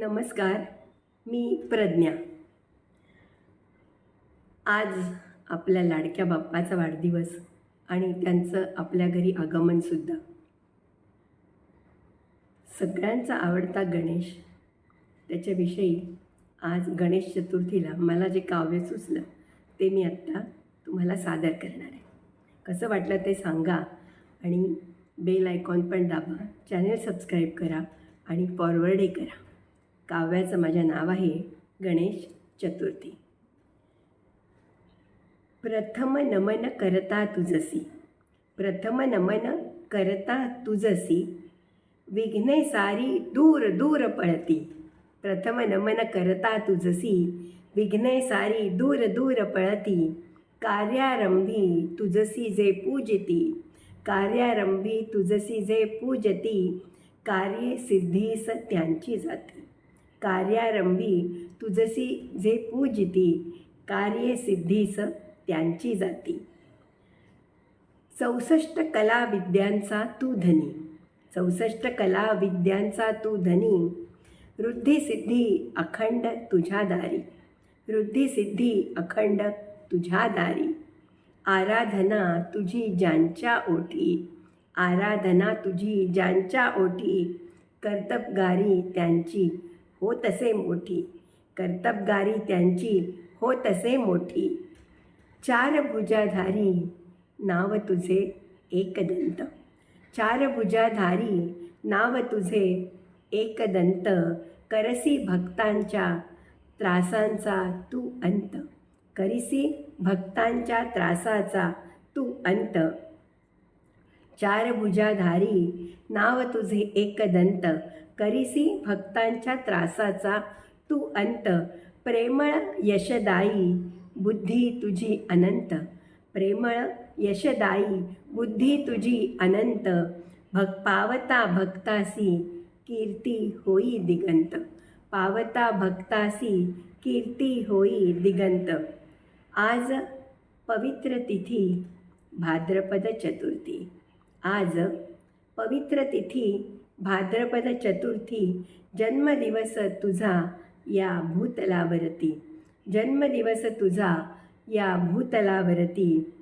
नमस्कार मी प्रज्ञा. आज आपल्या लाडक्या बाप्पाचा वाढदिवस आणि त्यांचं आपल्या घरी आगमनसुद्धा सगळ्यांचा आवडता गणेश. त्याच्याविषयी आज गणेश चतुर्थीला मला जे काव्य सुचलं ते मी आत्ता तुम्हाला सादर करणार आहे. कसं वाटलं ते सांगा आणि बेल आयकॉन पण दाबा चॅनल सबस्क्राईब करा आणि फॉरवर्डही करा. काव्याचं माझं नाव आहे गणेश चतुर्थी. प्रथम नमन करता तुझसी प्रथम नमन करता तुझसी विघ्ने सारी दूर दूर पळती प्रथम नमन करता तुझसी विघ्ने सारी दूर दूर पळती कार्यारंभी तुझसी जे पूजती कार्यारंभी तुझसी जे पूजती कार्य सिद्धीस त्यांची जाती. कार्यारंभी तुझसी जे पूजती कार्यसिद्धीस त्यांची जाती. चौसष्ट कला विद्यांचा तू धनी चौसष्ट कला विद्यांचा तू धनी. वृद्धिसिद्धी अखंड तुझ्या दारी वृद्धिसिद्धी अखंड तुझ्या दारी. आराधना तुझी ज्यांच्या ओठी आराधना तुझी ज्यांच्या ओठी कर्तबगारी त्यांची हो तसे मोठी. कर्तबगारी त्यांची हो तसे मोठी. चार भुजाधारी नाव तुझे एकदंत. चार भुजाधारी नाव तुझे एकदंत. करसी भक्तांच्या त्रासांचा तू अंत. करिसी भक्तांच्या त्रासाचा तू अंत. चार भुजाधारी नाव तुझे एकदंत. करिसी भक्तांच्या त्रासाचा तू अंत. प्रेमळ यशदायी बुद्धी तुझी अनंत. प्रेमळ यशदायी बुद्धी तुझी अनंत. भक् पावता भक्तासी कीर्ती होई दिगंत. पावता भक्तासी कीर्ती होई दिगंत. आज पवित्र तिथी भाद्रपद चतुर्थी. आज पवित्र तिथी भाद्रपद चतुर्थी जन्मदिवस तुझा या भूतलावरती. जन्मदिवस तुझा या भूतलावरती.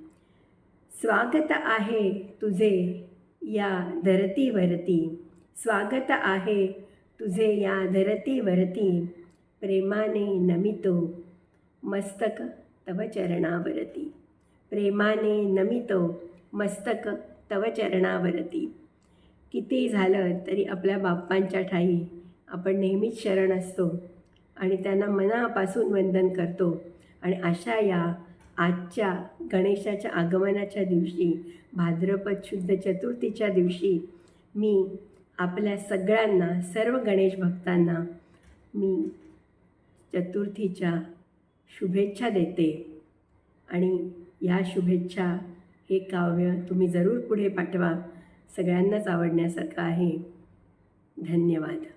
स्वागत आहे तुझे या धरतीवरती. स्वागत आहे तुझे या धरतीवरती. प्रेमाने नमितो मस्तक तव चरणावरती. प्रेमाने नमितो मस्तक तव चरणावरती. किती झालं तरी आपल्या बाप्पांच्या ठाई आपण नेहमीच शरण असतो आणि त्यांना मनापासून वंदन करतो. आणि अशा या आजच्या गणेशाच्या आगमनाच्या दिवशी भाद्रपद शुद्ध चतुर्थीच्या दिवशी मी आपल्या सगळ्यांना सर्व गणेश भक्तांना मी चतुर्थीच्या शुभेच्छा देते. आणि या शुभेच्छा हे काव्य तुम्ही जरूर पुढे पाठवा. सगळ्यांनाच आवडण्यासारखं आहे. धन्यवाद.